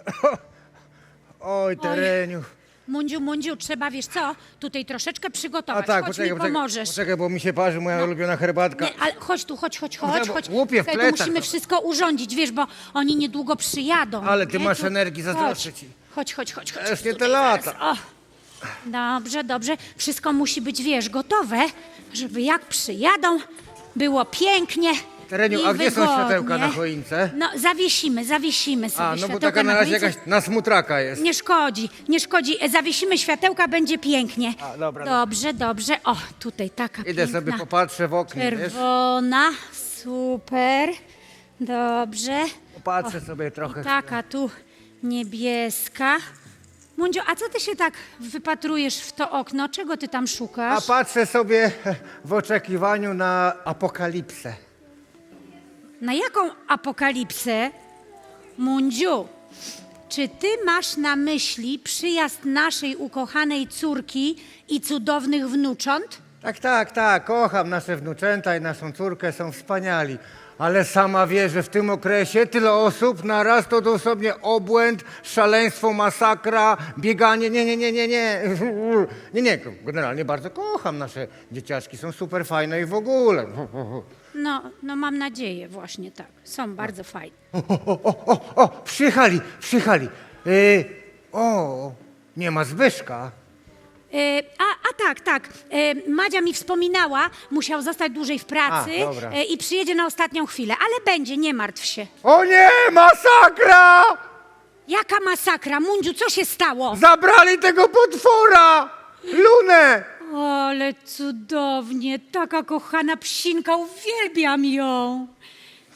Oj, Tereniu. Mundziu, Mundziu, trzeba, wiesz co, tutaj troszeczkę przygotować. tak, chodź mi pomożesz. poczekaj, bo mi się parzy moja ulubiona herbatka. Nie, ale chodź tu, chodź, chodź, No chodź, bo chodź. łupię w Tutaj plecach, musimy no. wszystko urządzić, wiesz, bo oni niedługo przyjadą. Ale ty nie? masz Tu- energii, zazdroszczę chodź. ci. Chodź, chodź, chodź, chodź. Też nie te Tutaj lata. O. Dobrze, dobrze. Wszystko musi być, wiesz, gotowe, żeby jak przyjadą, było pięknie. Tereniu, i a gdzie są wygodnie. światełka na choince? No, zawiesimy, zawiesimy sobie A, no bo światełka taka na razie choince. jakaś na smutraka jest. Nie szkodzi, nie szkodzi. E, Zawiesimy światełka, będzie pięknie. A, dobra. Dobrze, dobrze. O, tutaj taka Idę piękna. sobie popatrzę w oknie, wiesz? Czerwona, super. Dobrze. Popatrzę sobie trochę. I taka tu niebieska. Mundzio, a co ty się tak wypatrujesz w to okno? Czego ty tam A szukasz? patrzę sobie w oczekiwaniu na apokalipsę. Na jaką apokalipsę? Mundziu, czy ty masz na myśli przyjazd naszej ukochanej córki i cudownych wnucząt? Tak, tak, tak, kocham nasze wnuczęta i naszą córkę, są wspaniali. Ale sama wie, że w tym okresie tyle osób na raz to dosłownie obłęd, szaleństwo, masakra, bieganie. Nie, nie, nie, nie, nie. Nie, nie, generalnie bardzo kocham nasze dzieciaczki, są super fajne i w ogóle. No, no mam nadzieję właśnie tak. Są bardzo fajne. O, o, o, o, o przyjechali, przyjechali. Yy, o, nie ma Zbyszka. E, a, a tak, tak. E, Madzia mi wspominała, musiał zostać dłużej w pracy A, dobra. e, i przyjedzie na ostatnią chwilę, ale będzie, nie martw się. O nie, masakra! Jaka masakra, Mundziu, co się stało? Zabrali tego potwora! Lunę! Ale cudownie, taka kochana psinka, uwielbiam ją.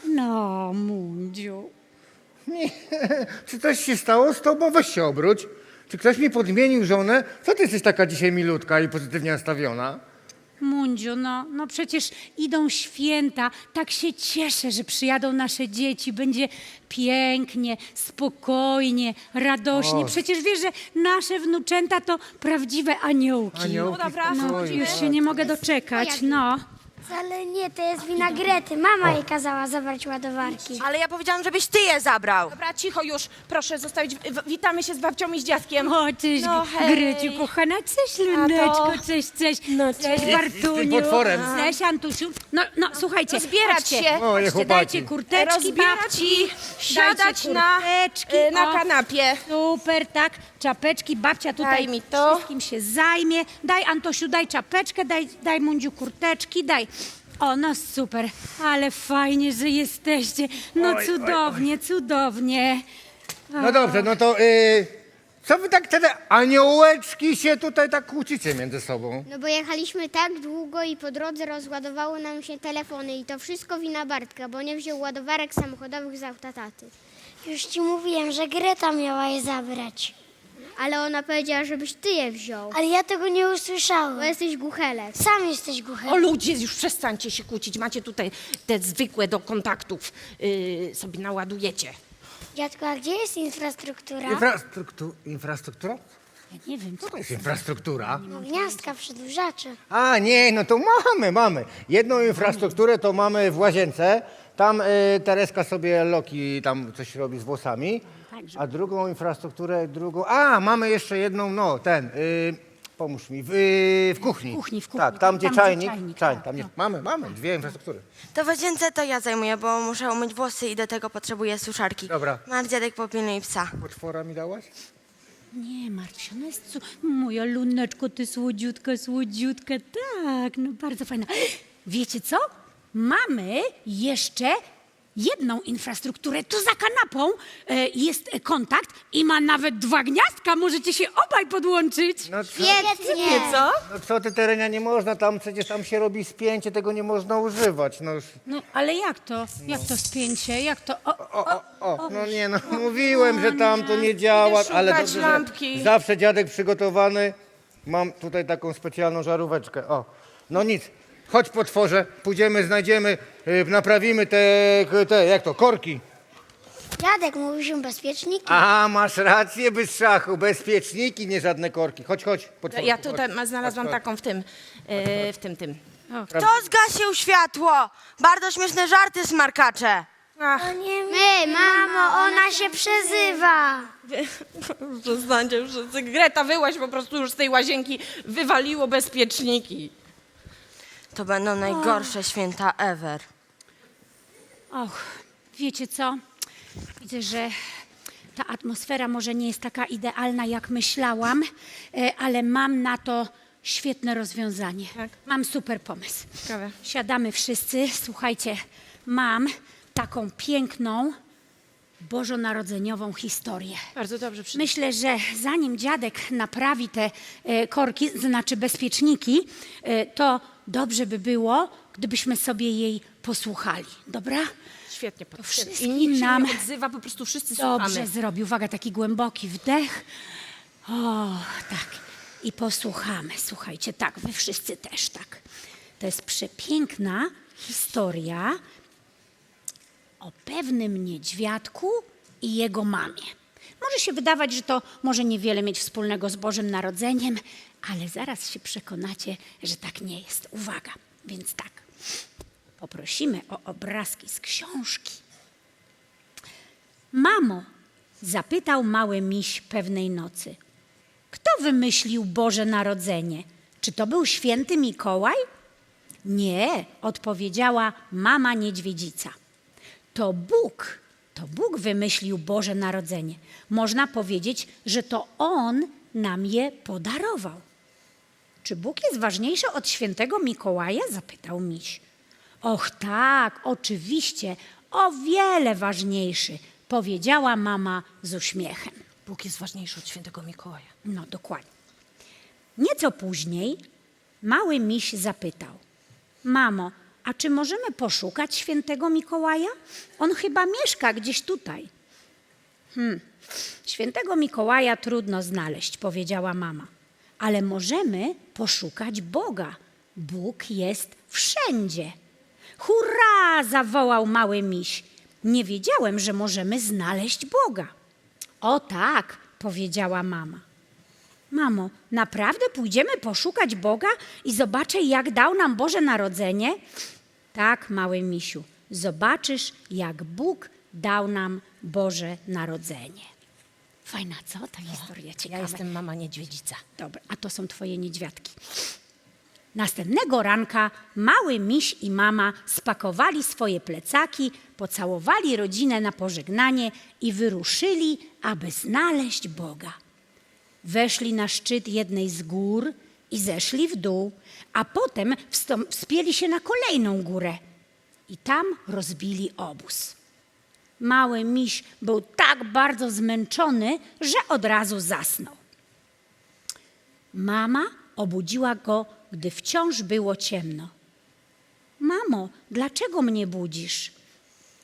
No, Mundziu. Nie. Czy coś się stało z tobą? Weź się obróć. Czy ktoś mi podmienił żonę? Co ty jesteś taka dzisiaj milutka i pozytywnie nastawiona? Mundziu, no, no przecież idą święta. Tak się cieszę, że przyjadą nasze dzieci. Będzie pięknie, spokojnie, radośnie. O. Przecież wiesz, że nasze wnuczęta to prawdziwe aniołki. Aniołki no, dobra, no, już się nie mogę doczekać, no. Ale nie, to jest wina Grety. Mama jej kazała zabrać ładowarki. Ale ja powiedziałam, żebyś ty je zabrał. Dobra, cicho już, proszę zostawić. w- Witamy się z babcią i z dziadkiem. O, cześć, No, hej. Gryciu, kochana, cześć, Luneczko, cześć, cześć, No, cześć. Bartuniu, potworem. cześć, Antusiu. No, no, słuchajcie, Rozbierać chodźcie, się. Moje chodźcie, chłopaki. dajcie kurteczki, Rozbierać babci, i siadać na, kurteczki, y, na o. kanapie. Super, tak, czapeczki, babcia tutaj Daj mi to. wszystkim się zajmie. Daj, Antosiu, daj czapeczkę, daj, daj Mundziu kurteczki, daj. O, no super, ale fajnie, że jesteście. No Oj, oj, cudownie, cudownie. No dobrze, no to yy, co wy tak te aniołeczki się tutaj tak kłócicie między sobą? No bo jechaliśmy tak długo i po drodze rozładowały nam się telefony i to wszystko wina Bartka, bo nie wziął ładowarek samochodowych z auta taty. Już ci mówiłem, że Greta miała je zabrać. Ale ona powiedziała, żebyś ty je wziął, Ale ja tego nie bo usłyszałem. jesteś głuchelek. Sam jesteś głuchy. O ludzie, już przestańcie się kłócić. Macie tutaj te zwykłe do kontaktów. y, sobie naładujecie. Dziadku, a gdzie jest infrastruktura? Infrastruktu- infrastruktura? Ja nie wiem, co Co to jest infrastruktura? No, gniazdka, przedłużacze. A nie, no to mamy, mamy. Jedną infrastrukturę to mamy w łazience. Tam y, Tereska sobie Loki tam coś robi z włosami. Także. A drugą infrastrukturę, drugą... A, mamy jeszcze jedną, no ten, y, pomóż mi, w, y, w kuchni. W kuchni, w kuchni, Tak, tam gdzie tam, gdzie czajnik. czajnik, czaj- tak, tam gdzie, no. Mamy, mamy, dwie infrastruktury. To w łazience to ja zajmuję, bo muszę umyć włosy i do tego potrzebuję suszarki. Dobra. Mark, dziadek popilnuj psa. Potwora mi dałaś? Nie martw się, ona jest cu... Moja luneczko, ty słodziutka, słodziutka. Tak, no bardzo fajna. Wiecie co? Mamy jeszcze jedną infrastrukturę. Tu za kanapą e, jest kontakt i ma nawet dwa gniazdka. Możecie się obaj podłączyć. No co, Świetnie! Co? no co ty, Terenia, nie można tam, przecież tam się robi spięcie, tego nie można używać. No, już- No, ale jak to? Jak to spięcie? Jak to? O, o, o, o, no nie, no mówiłem, że tam to nie działa, Idę ale szukać dobrze, że lampki. zawsze dziadek przygotowany. Mam tutaj taką specjalną żaróweczkę, o. No nic, chodź potworze, pójdziemy, znajdziemy, y, naprawimy te, te, jak to, korki. Dziadek, mówisz im bezpieczniki? A, masz rację, bez szachu, bezpieczniki, nie żadne korki. Chodź, chodź, potworze. Ja tutaj ma- znalazłam taką w tym, y, w tym, tym. Kto zgasił światło? Bardzo śmieszne żarty, smarkacze. Ach, nie My, mamo, ona się przezywa. przestańcie wszyscy. Greta, wyłaź po prostu już z tej łazienki. Wywaliło bezpieczniki. To będą najgorsze święta ever. Och, wiecie co? Widzę, że ta atmosfera może nie jest taka idealna, jak myślałam, e, ale mam na to świetne rozwiązanie. Tak? Mam super pomysł. Ciekawe. Siadamy wszyscy. Słuchajcie, mam taką piękną bożonarodzeniową historię. Bardzo dobrze. Przy... Myślę, że zanim dziadek naprawi te e, korki, znaczy bezpieczniki, e, to dobrze by było, gdybyśmy sobie jej posłuchali. Dobra? Świetnie. pod- I nikt się nam nie odzywa, po prostu wszyscy Dobrze słuchamy. zrobił. Uwaga, taki głęboki wdech. O, tak. I posłuchamy. Słuchajcie, tak, wy wszyscy też tak. To jest przepiękna historia o pewnym niedźwiadku i jego mamie. Może się wydawać, że to może niewiele mieć wspólnego z Bożym Narodzeniem, ale zaraz się przekonacie, że tak nie jest. Uwaga, więc tak. Poprosimy o obrazki z książki. Mamo, zapytał mały miś pewnej nocy. Kto wymyślił Boże Narodzenie? Czy to był święty Mikołaj? Nie, odpowiedziała mama niedźwiedzica. To Bóg, to Bóg wymyślił Boże Narodzenie. Można powiedzieć, że to On nam je podarował. Czy Bóg jest ważniejszy od świętego Mikołaja? zapytał miś. Och tak, oczywiście, o wiele ważniejszy, powiedziała mama z uśmiechem. Bóg jest ważniejszy od świętego Mikołaja. No, dokładnie. Nieco później mały miś zapytał: Mamo, a czy możemy poszukać świętego Mikołaja? On chyba mieszka gdzieś tutaj. Hmm, świętego Mikołaja trudno znaleźć, powiedziała mama, ale możemy poszukać Boga. Bóg jest wszędzie. Hurra! zawołał mały miś. Nie wiedziałem, że możemy znaleźć Boga. O tak, powiedziała mama. Mamo, naprawdę pójdziemy poszukać Boga i zobaczę, jak dał nam Boże Narodzenie? Tak, mały misiu, zobaczysz, jak Bóg dał nam Boże Narodzenie. Fajna, co? Ta historia ciekawa. Ja jestem mama niedźwiedzica. Dobra, a to są twoje niedźwiadki. Następnego ranka mały miś i mama spakowali swoje plecaki, pocałowali rodzinę na pożegnanie i wyruszyli, aby znaleźć Boga. Weszli na szczyt jednej z gór i zeszli w dół, a potem wspięli się na kolejną górę i tam rozbili obóz. Mały miś był tak bardzo zmęczony, że od razu zasnął. Mama obudziła go, gdy wciąż było ciemno. Mamo, dlaczego mnie budzisz?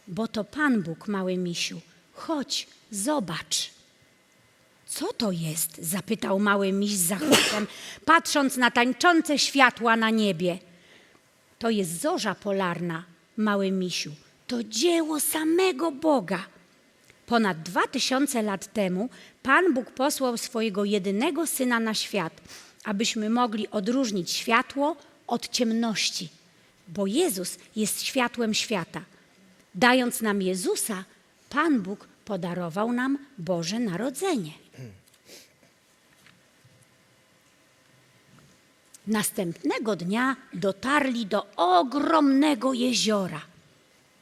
Bo to Pan Bóg, mały misiu. Chodź, zobacz. Co to jest? zapytał mały miś z zachwytem, patrząc na tańczące światła na niebie. To jest zorza polarna, mały misiu. To dzieło samego Boga. Ponad dwa tysiące lat temu Pan Bóg posłał swojego jedynego syna na świat, abyśmy mogli odróżnić światło od ciemności, bo Jezus jest światłem świata. Dając nam Jezusa, Pan Bóg podarował nam Boże Narodzenie. Następnego dnia dotarli do ogromnego jeziora.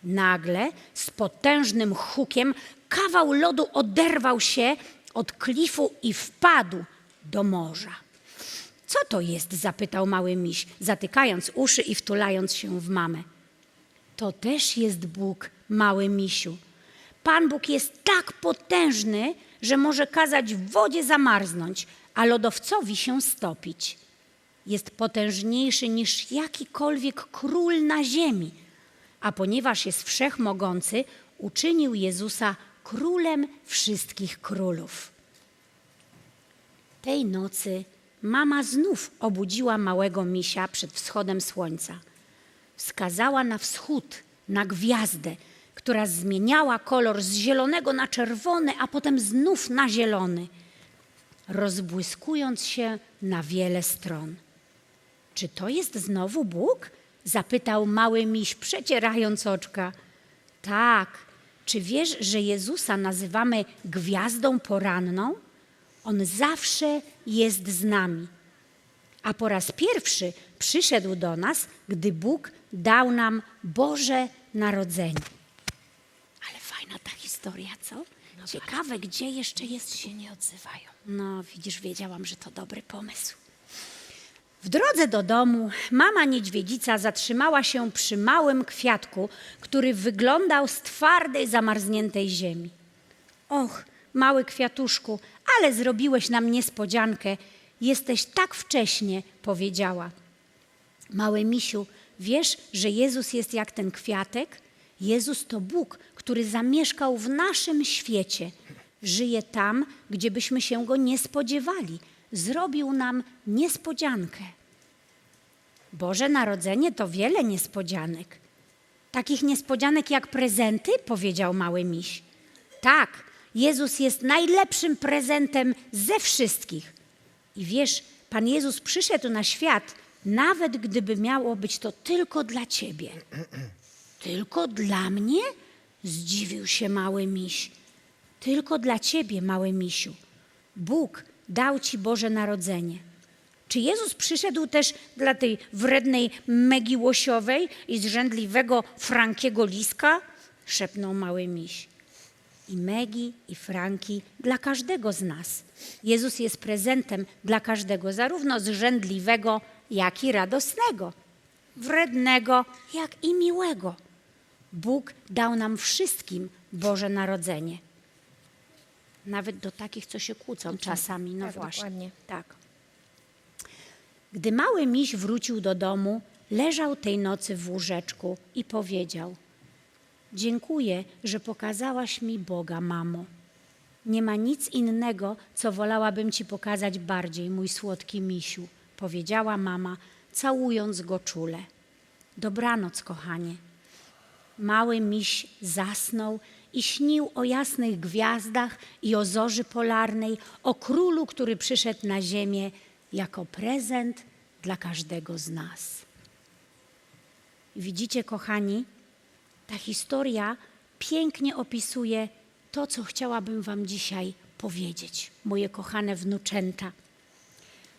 Nagle z potężnym hukiem kawał lodu oderwał się od klifu i wpadł do morza. Co to jest? zapytał mały miś, zatykając uszy i wtulając się w mamę. To też jest Bóg, mały misiu. Pan Bóg jest tak potężny, że może kazać w wodzie zamarznąć, a lodowcowi się stopić. Jest potężniejszy niż jakikolwiek król na ziemi, a ponieważ jest wszechmogący, uczynił Jezusa królem wszystkich królów. Tej nocy mama znów obudziła małego misia przed wschodem słońca. Wskazała na wschód, na gwiazdę, która zmieniała kolor z zielonego na czerwony, a potem znów na zielony, rozbłyskując się na wiele stron. Czy to jest znowu Bóg? zapytał mały miś, przecierając oczka. Tak, Czy wiesz, że Jezusa nazywamy gwiazdą poranną? On zawsze jest z nami. A po raz pierwszy przyszedł do nas, gdy Bóg dał nam Boże Narodzenie. Ale fajna ta historia, co? Ciekawe, gdzie jeszcze jest. Się nie odzywają. No, widzisz, wiedziałam, że to dobry pomysł. W drodze do domu mama niedźwiedzica zatrzymała się przy małym kwiatku, który wyglądał z twardej, zamarzniętej ziemi. Och, mały kwiatuszku, ale zrobiłeś nam niespodziankę. Jesteś tak wcześnie, powiedziała. Mały misiu, wiesz, że Jezus jest jak ten kwiatek? Jezus to Bóg, który zamieszkał w naszym świecie. Żyje tam, gdzie byśmy się go nie spodziewali. Zrobił nam niespodziankę. Boże Narodzenie to wiele niespodzianek. Takich niespodzianek jak prezenty, powiedział mały miś. Tak, Jezus jest najlepszym prezentem ze wszystkich. I wiesz, Pan Jezus przyszedł na świat, nawet gdyby miało być to tylko dla ciebie. Tylko dla mnie? Zdziwił się mały miś. Tylko dla ciebie, mały misiu. Bóg dał ci Boże Narodzenie. Czy Jezus przyszedł też dla tej wrednej Megi Łosiowej i zrzędliwego Frankiego Liska? Szepnął mały miś. I Megi, i Franki dla każdego z nas. Jezus jest prezentem dla każdego, zarówno zrzędliwego, jak i radosnego, wrednego, jak i miłego. Bóg dał nam wszystkim Boże Narodzenie. Nawet do takich, co się kłócą czasami. No tak, właśnie. dokładnie. Tak. Gdy mały miś wrócił do domu, leżał tej nocy w łóżeczku i powiedział: Dziękuję, że pokazałaś mi Boga, mamo. Nie ma nic innego, co wolałabym ci pokazać bardziej, mój słodki misiu, powiedziała mama, całując go czule. Dobranoc, kochanie. Mały miś zasnął i śnił o jasnych gwiazdach i o zorzy polarnej, o królu, który przyszedł na ziemię jako prezent dla każdego z nas. Widzicie, kochani, ta historia pięknie opisuje to, co chciałabym Wam dzisiaj powiedzieć, moje kochane wnuczęta.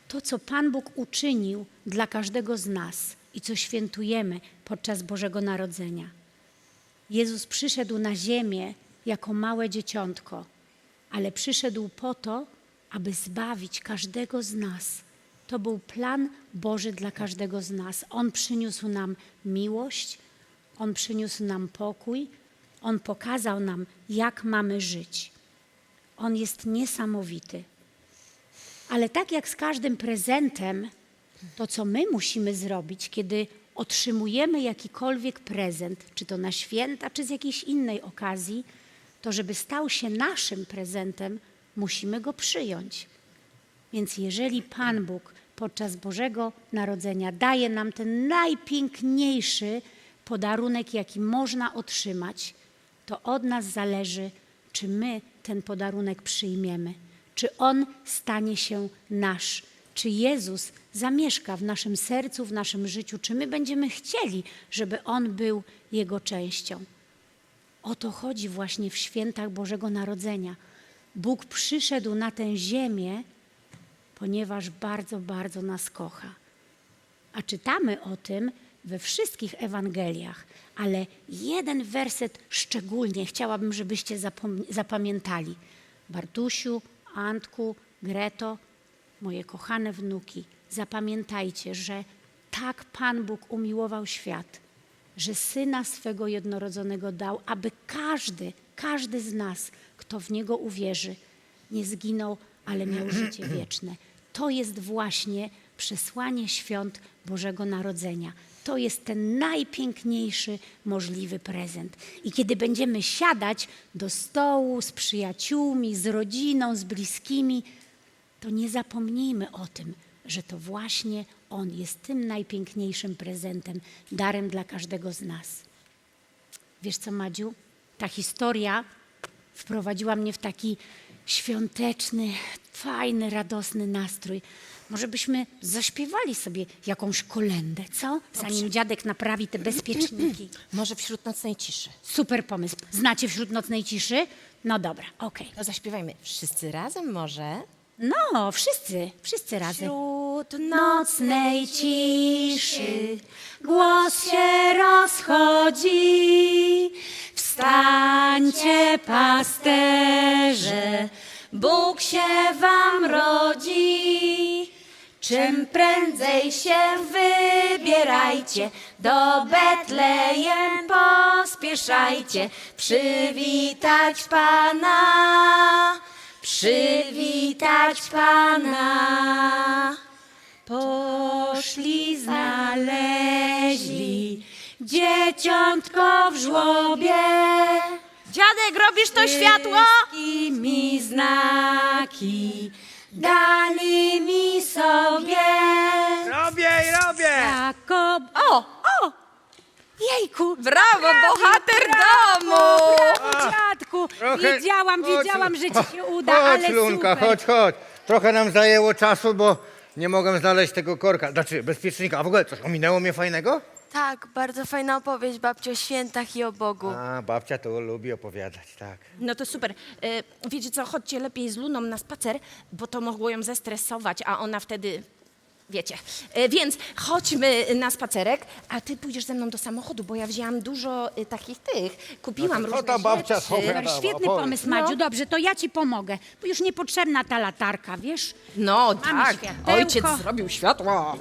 To, co Pan Bóg uczynił dla każdego z nas i co świętujemy podczas Bożego Narodzenia. Jezus przyszedł na ziemię jako małe dzieciątko, ale przyszedł po to, aby zbawić każdego z nas. To był plan Boży dla każdego z nas. On przyniósł nam miłość, On przyniósł nam pokój, On pokazał nam, jak mamy żyć. On jest niesamowity. Ale tak jak z każdym prezentem, to co my musimy zrobić, kiedy otrzymujemy jakikolwiek prezent, czy to na święta, czy z jakiejś innej okazji, to żeby stał się naszym prezentem, musimy go przyjąć. Więc jeżeli Pan Bóg podczas Bożego Narodzenia daje nam ten najpiękniejszy podarunek, jaki można otrzymać, to od nas zależy, czy my ten podarunek przyjmiemy, czy on stanie się nasz, czy Jezus zamieszka w naszym sercu, w naszym życiu, czy my będziemy chcieli, żeby on był jego częścią. O to chodzi właśnie w świętach Bożego Narodzenia. Bóg przyszedł na tę ziemię, ponieważ bardzo, bardzo nas kocha. A czytamy o tym we wszystkich Ewangeliach, ale jeden werset szczególnie chciałabym, żebyście zapamiętali. Bartusiu, Antku, Greto, moje kochane wnuki, zapamiętajcie, że tak Pan Bóg umiłował świat, że Syna swego jednorodzonego dał, aby każdy, każdy z nas, kto w Niego uwierzy, nie zginął, ale miał życie wieczne. To jest właśnie przesłanie świąt Bożego Narodzenia. To jest ten najpiękniejszy możliwy prezent. I kiedy będziemy siadać do stołu z przyjaciółmi, z rodziną, z bliskimi, to nie zapomnijmy o tym, że to właśnie On jest tym najpiękniejszym prezentem, darem dla każdego z nas. Wiesz co, Madziu? Ta historia wprowadziła mnie w taki świąteczny, fajny, radosny nastrój. Może byśmy zaśpiewali sobie jakąś kolendę, co? Zanim dziadek naprawi te bezpieczniki. Może wśród nocnej ciszy. Super pomysł. Znacie wśród nocnej ciszy? No dobra, okej. To zaśpiewajmy wszyscy razem może? No, wszyscy, wszyscy razem. Wśród nocnej ciszy głos się rozchodzi. Wstańcie, pasterze, Bóg się wam rodzi. Czym prędzej się wybierajcie, do Betlejem pospieszajcie, przywitać Pana, przywitać Pana. Poszli, znaleźli dzieciątko w żłobie. Dziadek, robisz to światło? mi znaki dali mi sobie. Robię i robię! Jako... O, o! Jejku! Brawo, bohater domu! Brawo, dziadku! Trochę- Wiedziałam, że ci się uda, chodź, ale Lunka, super. chodź, chodź. Trochę nam zajęło czasu, bo nie mogłem znaleźć tego korka, znaczy bezpiecznika. A w ogóle coś ominęło mnie fajnego? Tak, bardzo fajna opowieść, babci, o świętach i o Bogu. A, babcia to lubi opowiadać, tak. No to super. E, wiecie co, chodźcie lepiej z Luną na spacer, bo to mogło ją zestresować, a ona wtedy... Wiecie. E, więc chodźmy na spacerek, a ty pójdziesz ze mną do samochodu, bo ja wzięłam dużo e, takich tych. Kupiłam No różne ta babcia rzeczy. świetny opowiedz. pomysł, Madziu. Dobrze, to ja ci pomogę, bo już niepotrzebna ta latarka, wiesz? No Mamy tak, światełko. ojciec zrobił światło.